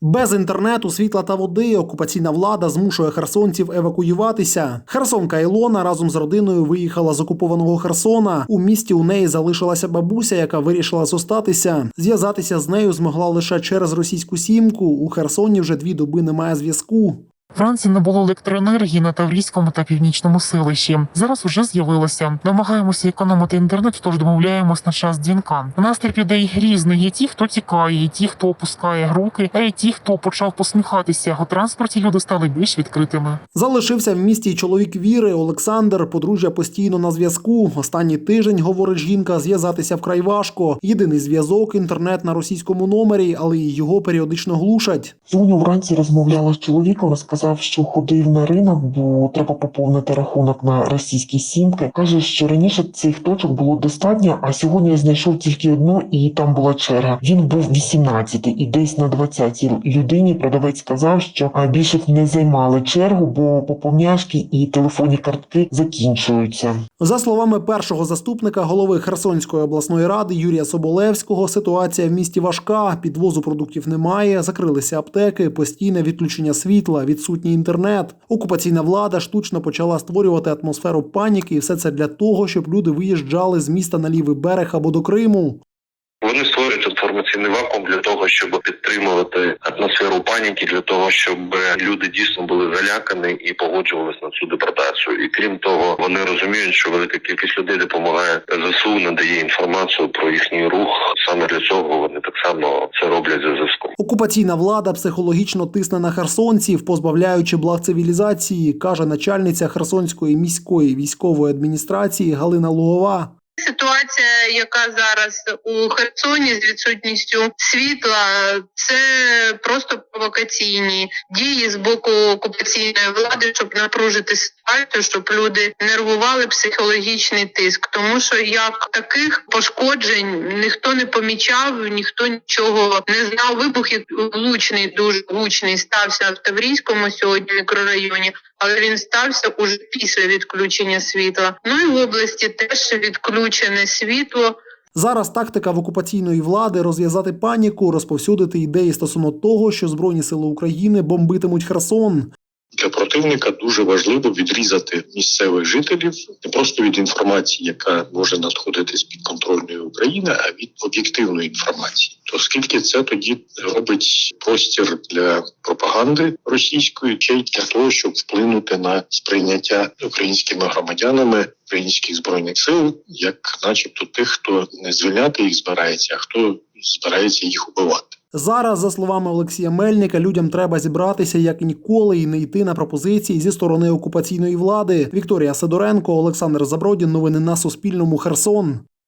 Без інтернету, світла та води окупаційна влада змушує херсонців евакуюватися. Херсонка Ілона разом з родиною виїхала з окупованого Херсона. У місті у неї залишилася бабуся, яка вирішила зостатися. Зв'язатися з нею змогла лише через російську сімку. У Херсоні вже дві доби немає зв'язку. Вранці не було електроенергії на Таврійському та північному селищі. Зараз уже з'явилося. Намагаємося економити інтернет, тож домовляємось на час дзвінка. Настрій людей різний. Є ті, хто тікає, є ті, хто опускає руки, а є ті, хто почав посміхатися. У транспорті люди стали більш відкритими. Залишився в місті чоловік віри Олександр. Подружжя постійно на зв'язку. Останній тиждень, говорить жінка, зв'язатися вкрай важко. Єдиний зв'язок інтернет на російському номері, але й його періодично глушать. Сьогодні вранці розмовляла з чоловіком, сказав, що ходив на ринок, бо треба поповнити рахунок на російські сімки. Каже, що раніше цих точок було достатньо, а сьогодні я знайшов тільки одну, і там була черга. Він був 18 і десь на 20 людині продавець сказав, що більше б не займали чергу, бо поповняшки і телефонні картки закінчуються. За словами першого заступника голови Херсонської обласної ради Юрія Соболевського, ситуація в місті важка. Підвозу продуктів немає, закрилися аптеки, постійне відключення світла, відсутній інтернет. Окупаційна влада штучно почала створювати атмосферу паніки, і все це для того, щоб люди виїжджали з міста на лівий берег або до Криму. Вони створюють інформаційний вакуум для того, щоб підтримувати атмосферу паніки, для того, щоб люди дійсно були залякані і погоджувалися на цю депортацію. І крім того, вони розуміють, що велика кількість людей допомагає ЗСУ, надає інформацію про їхній рух. Саме для цього вони так само це роблять за зв'язком. Окупаційна влада психологічно тисне на херсонців, позбавляючи благ цивілізації, каже начальниця Херсонської міської військової адміністрації Галина Лугова. Ситуація, яка зараз у Херсоні з відсутністю світла, це просто провокаційні дії з боку окупаційної влади, щоб напружити ситуацію, щоб люди нервували психологічний тиск. Тому що як таких пошкоджень ніхто не помічав, ніхто нічого не знав. Вибух влучний, дуже гучний стався в Таврійському сьогодні мікрорайоні. Але він стався уже після відключення світла. Ну і в області теж відключене світло. Зараз тактика в окупаційної влади розв'язати паніку, розповсюдити ідеї стосовно того, що Збройні сили України бомбитимуть Херсон. Для противника дуже важливо відрізати місцевих жителів не просто від інформації, яка може надходити з підконтрольної України, а від об'єктивної інформації. То скільки це тоді робить простір для пропаганди російської, чи для того, щоб вплинути на сприйняття українськими громадянами українських збройних сил, як, начебто, тих, хто не звільняти їх збирається, а хто збирається їх убивати. Зараз, за словами Олексія Мельника, людям треба зібратися як ніколи і не йти на пропозиції зі сторони окупаційної влади. Вікторія Сидоренко, Олександр Забродін. Новини на Суспільному. Херсон.